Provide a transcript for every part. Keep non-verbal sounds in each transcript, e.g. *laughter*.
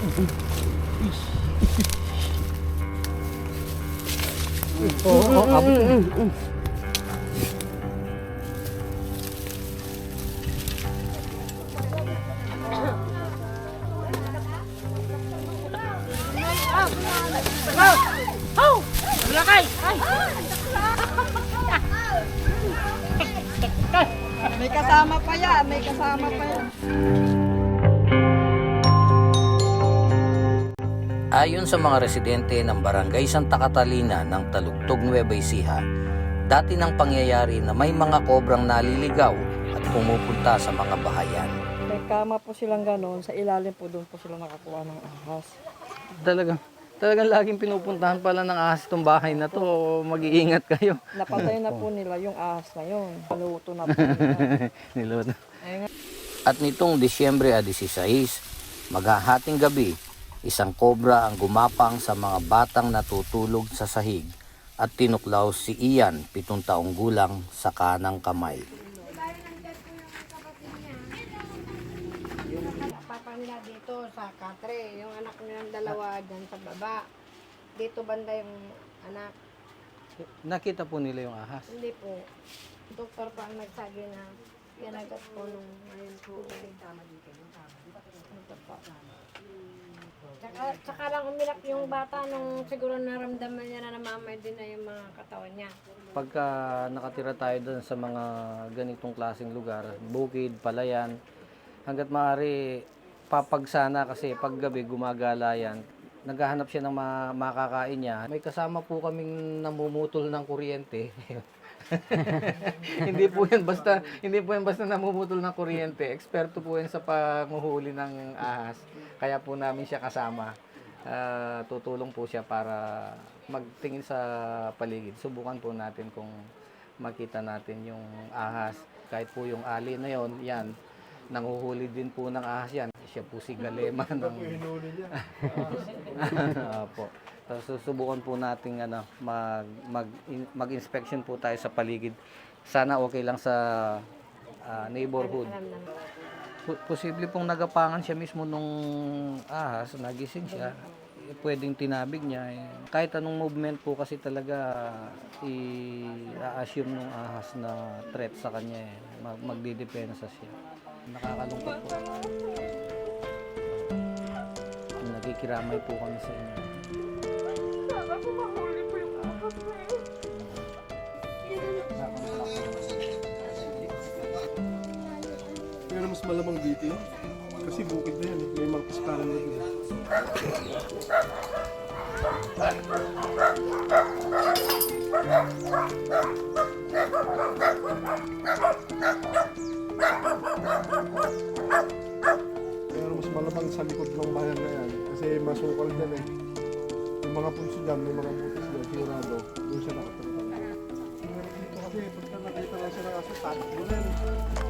Oo, oh, oh, abot. May kasama pa yan, may kasama pa yan. Ayon sa mga residente ng Barangay Santa Catalina ng Talugtog Nueva Ecija, dati nang pangyayari na may mga kobrang naliligaw at pumupunta sa mga bahayan. May kama po silang ganon, sa ilalim po doon po sila nakakuha ng ahas. Talagang, talagang laging pinupuntahan pala ng ahas itong bahay na to. Mag-iingat kayo. Napatay na po nila yung ahas na yun. Paluto na po nila. *laughs* Nga. At nitong Disyembre a 16, maghahating gabi, isang kobra ang gumapang sa mga batang natutulog sa sahig at tinuklaw si Ian, pitong taong gulang, sa kanang kamay. Papa nila dito sa Katre, yung anak nilang dalawa dyan sa baba. Dito banda yung anak. Nakita po nila yung ahas. Hindi po. Doktor pa ang nagsabi na yanagat po nung ngayon po. Ito po. Tsaka, tsaka lang umiyak yung bata nung siguro naramdaman niya na namamay din na yung mga katawan niya. Pagka nakatira tayo doon sa mga ganitong klaseng lugar, bukid, palayan, hanggat maaari papagsana kasi paggabi gumagala yan. Naghahanap siya ng ma- makakain niya. May kasama po kaming namumutol ng kuryente. *laughs* *laughs* hindi po yan basta hindi po yan basta namumutol ng kuryente. Eksperto po yan sa panguhuli ng ahas. Kaya po namin siya kasama. Ah, tutulong po siya para magtingin sa paligid. Subukan po natin kung makita natin yung ahas. Kahit po yung ali na yon, yan. Nanguhuli din po ng ahas yan. Siya po si Galema ng... *laughs* Opo. Tapos susubukan po natin ano, mag, mag, in- mag-inspection po tayo sa paligid. Sana okay lang sa ah, neighborhood. Posible pong nagapangan siya mismo nung ahas, nagising siya. Eh, pwedeng tinabig niya. eh. Kahit anong movement po kasi talaga i-assume nung ahas na threat sa kanya eh. Mag- magdidepensa siya. Nakakalungkot po. Nakikiramay po kami sa inyo. Pero mas malamang dito yun. Kasi bukid na yan eh. May mga piskaran na dun. Pero mas malamang sa likod ng bayan na yan. Kasi masukal din eh. Yung mga punso dyan, may mga butas dyan, sigurado. Doon siya nakatira. Dito kasi, pagka nakita lang siya ng aso, takbo na.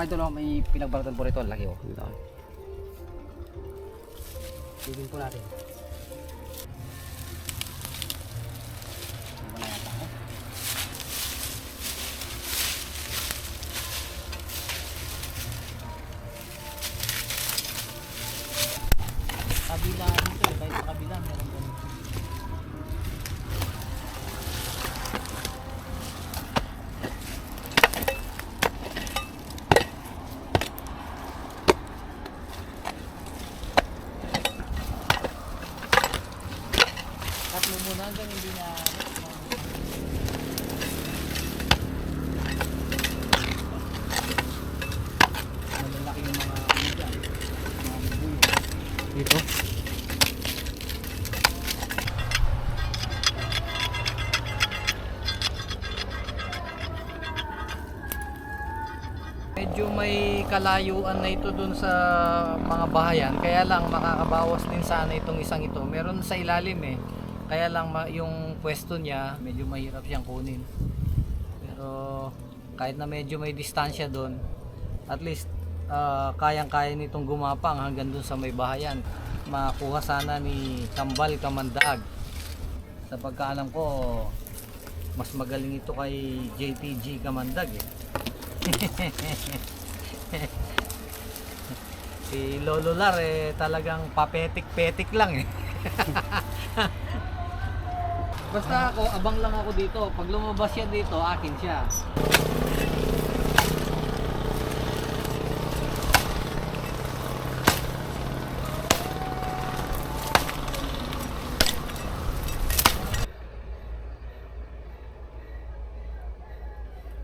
mga ito, no, may pinagbalatan po rito. Laki, oh. Tigin po natin. Medyo may kalayuan na ito dun sa mga bahayan. Kaya lang makakabawas din sana itong isang ito. Meron sa ilalim eh. Kaya lang yung pwesto niya medyo mahirap siyang kunin. Pero kahit na medyo may distansya doon, at least ah, kayang-kaya nitong gumapang hanggang dun sa may bahayan. Makuha sana ni Kambal Kamandaag. Sa pagkaalam ko, mas magaling ito kay JTG Kamandag eh. Si Lolo Lar eh talagang papetik-petik lang eh. *laughs* Basta ako, abang lang ako dito. Pag lumabas siya dito, akin siya.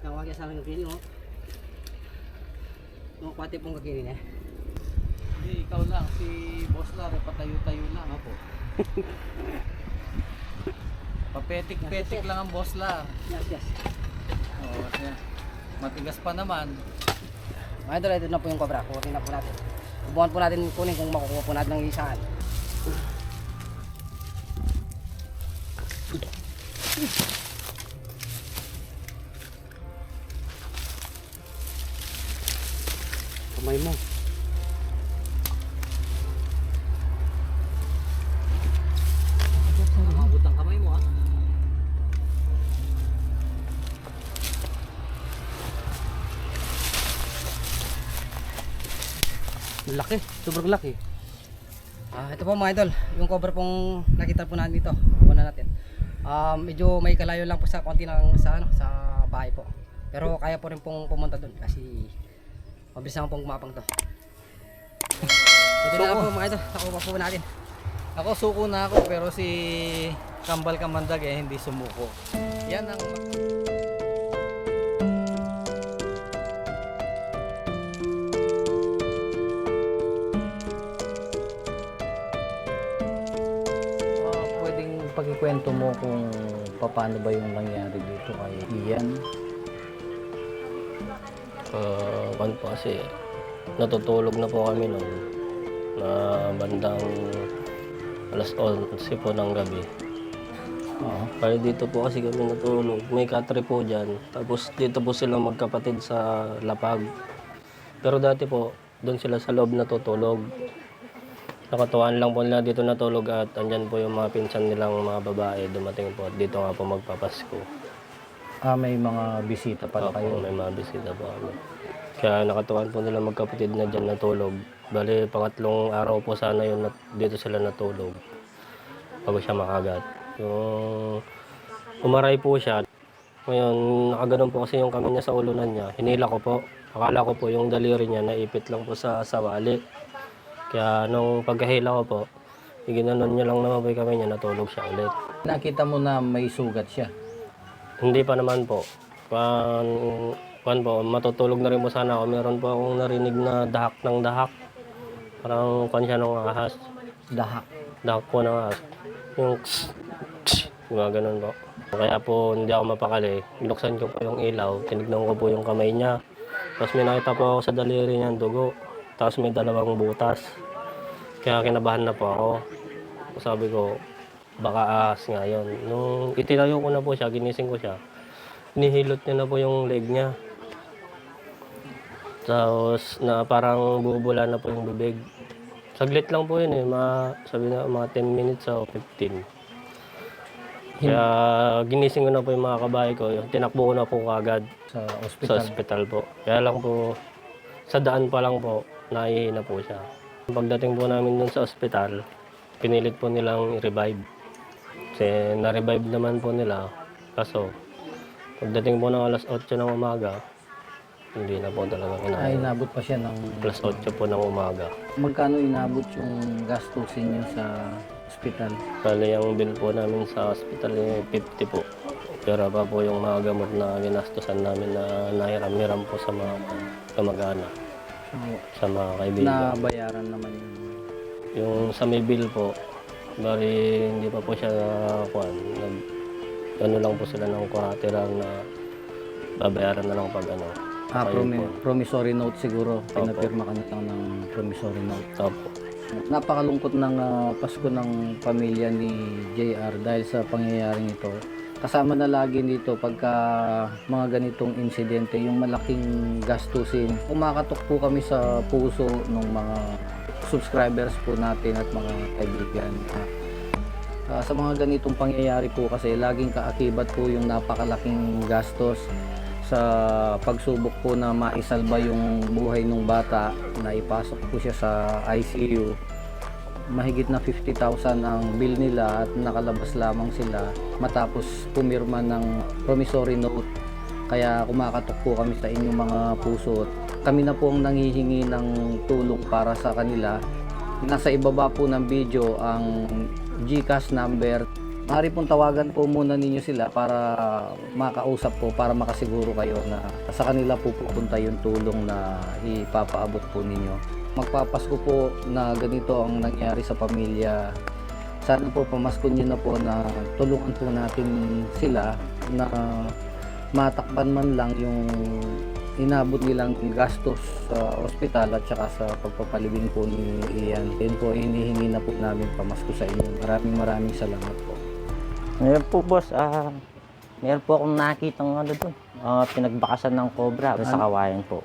Nawagya sa amin ng kwate pong kakinin, eh. Hindi, ikaw lang. Si Boss Lar, eh, patayo-tayo lang ako. *laughs* Papetik-petik lang ang Boss Lar. Yes, yes. Oo, kasi matigas pa naman. Mga idol, ito na po yung cobra. Kukunin na po natin. Subukan po natin kunin kung makukuha po natin ng isaan. Kamay mo. Umabot ang kamay mo ah. Laki, sobrang laki. Ah, ito po mga idol, yung cover pong nakita po natin dito. Una natin. Um, medyo may kalayo lang po sa konti ng sa ano, sa bahay po. Pero kaya po rin pong pumunta doon kasi mabilis naman pong gumapang to. Ito na po mga idol, nakuha po natin. Ako suko na ako pero si Kambal Kamandag eh hindi sumuko. Yan ang Ah, pwedeng pagkikwento mo kung paano ba yung nangyari dito kay Ian? Uh, kan po kasi natutulog na po kami noon na bandang alas 11 po ng gabi. Oo. Kaya dito po kasi kami natulog. May katre po dyan. Tapos dito po sila magkapatid sa Lapag. Pero dati po, doon sila sa loob natutulog. Nakatuwaan lang po nila dito natulog at andyan po yung mga pinsan nilang mga babae dumating po at dito nga po magpapasko. Ah, may mga bisita pala Opo, kayo. may mga bisita po kami. Kaya nakatuwan po nila magkapatid na dyan natulog. Bali, pangatlong araw po sana yun na dito sila natulog. Bago siya makagat. Yung umaray po siya. Ngayon, nakaganon po kasi yung kami niya sa ulunan niya. Hinila ko po. Akala ko po yung daliri niya naipit lang po sa sawali. Kaya nung pagkahila ko po, ginanon niya lang naman po yung kami niya, natulog siya ulit. Nakita mo na may sugat siya. Hindi pa naman po. Pan, pan po, matutulog na rin po sana ako. Meron po akong narinig na dahak ng dahak. Parang kwan siya ng ahas. Dahak. Dahak po ng ahas. Yung kss, kss, mga ganun po. Kaya po hindi ako mapakali. Binuksan ko po yung ilaw. Tinignan ko po yung kamay niya. Tapos may nakita po ako sa daliri niya dugo. Tapos may dalawang butas. Kaya kinabahan na po ako. Sabi ko, baka ahas nga yun. Nung itinayo ko na po siya, ginising ko siya, nihilot niya na po yung leg niya. Tapos na parang bubula na po yung bibig. Saglit lang po yun eh, mga, sabi na mga 10 minutes o 15. Kaya ginising ko na po yung mga kabahay ko, yung tinakbo ko na po kagad Sa sa ospital. ospital po. Kaya lang po, sa daan pa lang po, nahihina po siya. Pagdating po namin dun sa ospital, pinilit po nilang i-revive. Kasi na-revive naman po nila. Kaso, pagdating po ng alas 8 ng umaga, hindi na po talaga Ay, kinaya. inabot pa siya ng... Plus 8 po ng umaga. Magkano inabot yung gastusin niyo sa ospital? Bali, ang bill po namin sa hospital ay 50 po. Pero pa po yung mga gamot na ginastusan namin na nahiram-hiram po sa mga kamag-anak, sa mga kaibigan. Na bayaran naman yun. Yung sa may bill po, bali hindi pa po siya kuan. Nag, ano lang po sila ng kuratira na babayaran na lang pag ano. Ah, promi- po. promissory note siguro. Pinapirma ka na lang ng promissory note. Opo. Napakalungkot ng ah, Pasko ng pamilya ni JR dahil sa pangyayaring ito. Kasama na lagi dito pagka mga ganitong insidente, yung malaking gastusin. Kumakatok po kami sa puso ng mga subscribers po natin at mga kaibigan. Ah, sa mga ganitong pangyayari po kasi laging kaakibat po yung napakalaking gastos sa pagsubok po na maisalba yung buhay ng bata na ipasok po siya sa ICU mahigit na 50,000 ang bill nila at nakalabas lamang sila matapos pumirma ng promissory note kaya kumakatok po kami sa inyong mga puso kami na po ang nangihingi ng tulong para sa kanila nasa ibaba po ng video ang GCash number Maaari pong tawagan po muna ninyo sila para makausap po, para makasiguro kayo na sa kanila po pupunta yung tulong na ipapaabot po ninyo. Magpapasko po na ganito ang nangyari sa pamilya. Sana po pamasko nyo na po na tulungan po natin sila na matakpan man lang yung inabot nilang gastos sa ospital at saka sa pagpapalibing po ni Ian. Yan po, hinihingi na po namin pamasko sa inyo. Maraming maraming salamat po. Meron po boss, ah, meron po akong nakita ng ano doon. Ah, pinagbakasan ng cobra sa kawayan po.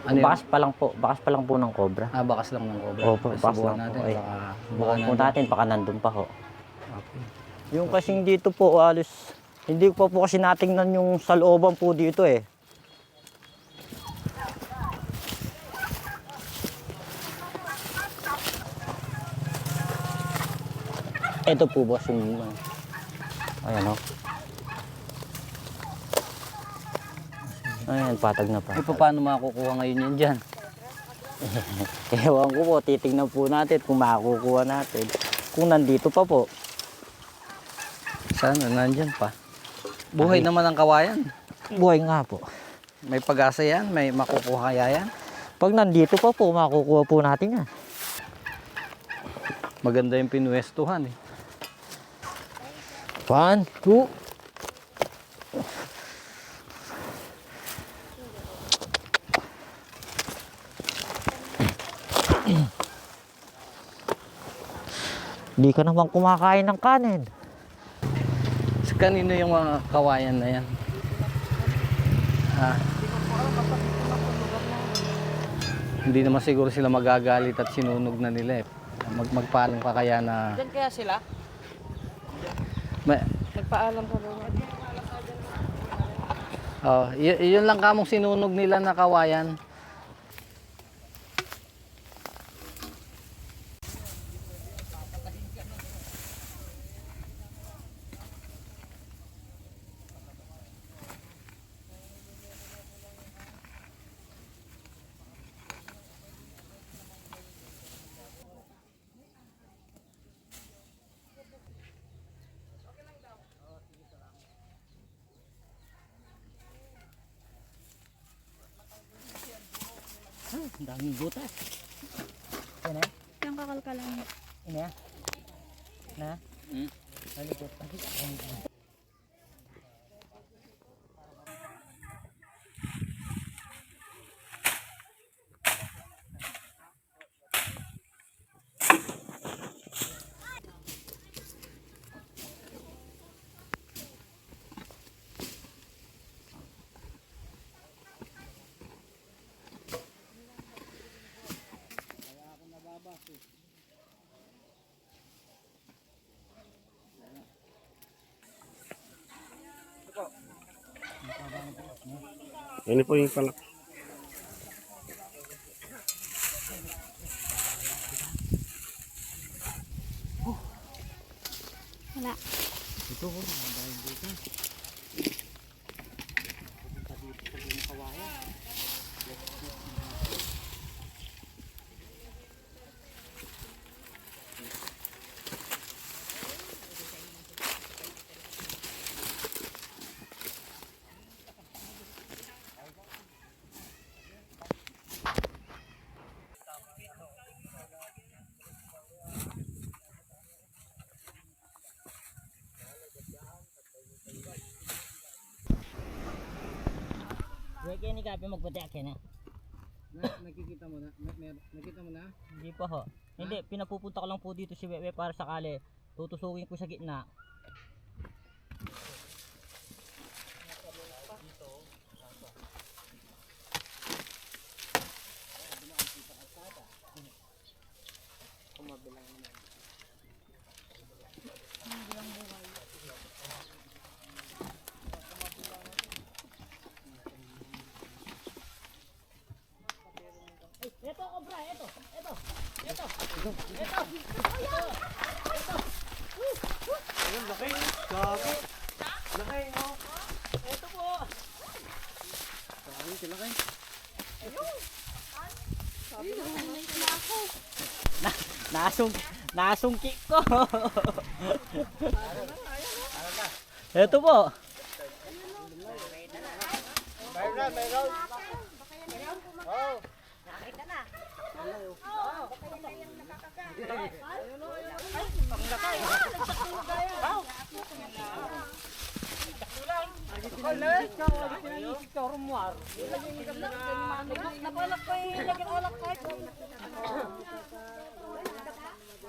Ano yun? bakas pa lang po, bakas pa lang po ng cobra. Ah, bakas lang ng cobra. Opo, bakas Subukan lang po. natin. Ay, Baka, baka Bukan po nandun. natin, baka nandun pa ho. Okay. Yung kasing dito po, alos, hindi ko pa po kasi natingnan yung sa looban po dito eh. Ito po boss yung ano. Ayan o. Ayan, patag na pa. Eh, paano makukuha ngayon yan dyan? *laughs* Ewan ko po, titingnan po natin kung makukuha natin. Kung nandito pa po. Sana, nandyan pa. Buhay naman ang kawayan. Buhay nga po. May pag-asa yan, may makukuha kaya yan. Pag nandito pa po, makukuha po natin yan. Maganda yung pinuwestuhan eh. One, two. Hindi ka naman kumakain ng kanin. Sa kanino yung mga kawayan na yan? Ah. Hindi naman siguro sila magagalit at sinunog na nila eh. Mag magpaalam ka kaya na... Diyan kaya sila? May, Nagpaalam ka ba? oh, y- yun lang kamong sinunog nila na kawayan. Ang daming butas. Ano? Yung kakalkalan. Ano? Na? Hmm? Ano po? Yan po yung palak. Wait, ni kape magputi na. nakikita mo na? nakita mo na? Hindi pa ho. Hindi, pinapupunta ko lang po dito si Wewe para sakali. Tutusukin ko sa gitna. Nasung nasungki ko. Ito po.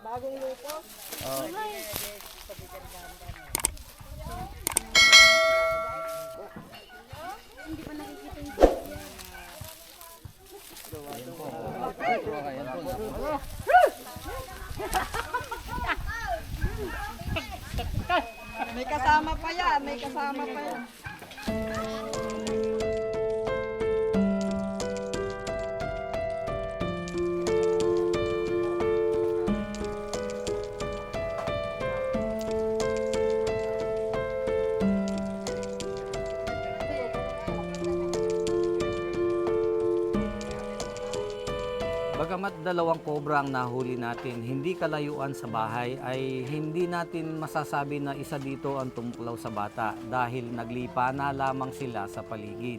Bagong lupo? Oh. May kasama pa yan, may kasama pa yan. Dalawang kobra ang nahuli natin, hindi kalayuan sa bahay ay hindi natin masasabi na isa dito ang tumuklaw sa bata dahil naglipa na lamang sila sa paligid.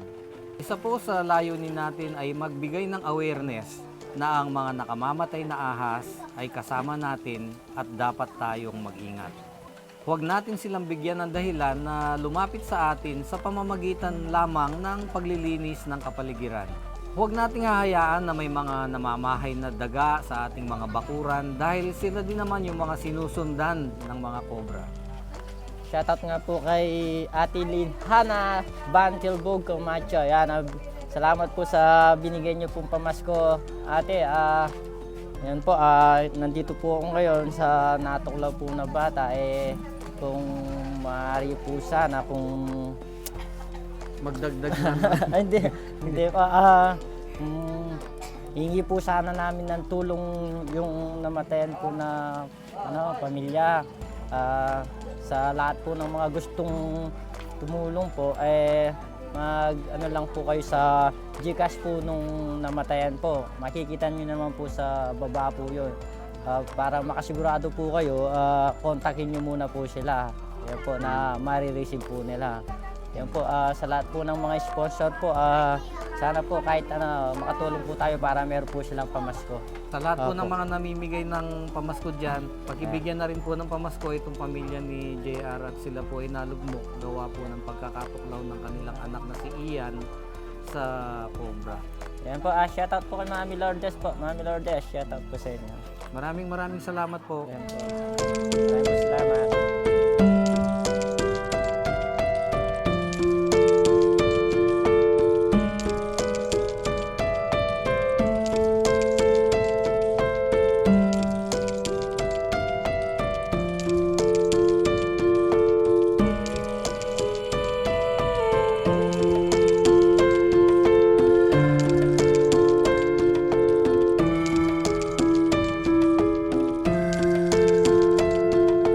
Isa po sa layunin natin ay magbigay ng awareness na ang mga nakamamatay na ahas ay kasama natin at dapat tayong mag-ingat. Huwag natin silang bigyan ng dahilan na lumapit sa atin sa pamamagitan lamang ng paglilinis ng kapaligiran. Huwag nating hahayaan na may mga namamahay na daga sa ating mga bakuran dahil sila din naman yung mga sinusundan ng mga kobra. Shoutout nga po kay Ate Lynn Hana Bantilbog Camacho. Yan, ah, salamat po sa binigay niyo pong pamasko. Ate, ah, yan po, ah, nandito po ako ngayon sa natuklaw po na bata. Eh, kung maaari po sana, kung Magdagdag *laughs* na hindi, hindi pa. Ah, mm, hingi po sana namin ng tulong yung namatayan po na ano, pamilya. Ah, sa lahat po ng mga gustong tumulong po, eh, mag ano lang po kayo sa Gcash po nung namatayan po. Makikita niyo naman po sa baba po yun. Ah, para makasigurado po kayo, ah, kontakin niyo muna po sila. Yan po na marireceive po nila. Yan po, ah, sa lahat po ng mga sponsor po, ah, sana po kahit ano, makatulong po tayo para meron po silang pamasko. Sa lahat po Opo. ng mga namimigay ng pamasko dyan, pakibigyan na rin po ng pamasko itong pamilya ni JR at sila po ay nalugmok gawa po ng pagkakatuklaw ng kanilang anak na si Ian sa Cobra. Yan po, ah, shoutout po kay Mami Lourdes po. Mami Lourdes, shoutout po sa inyo. Maraming maraming salamat po. Yan po. Maraming salamat.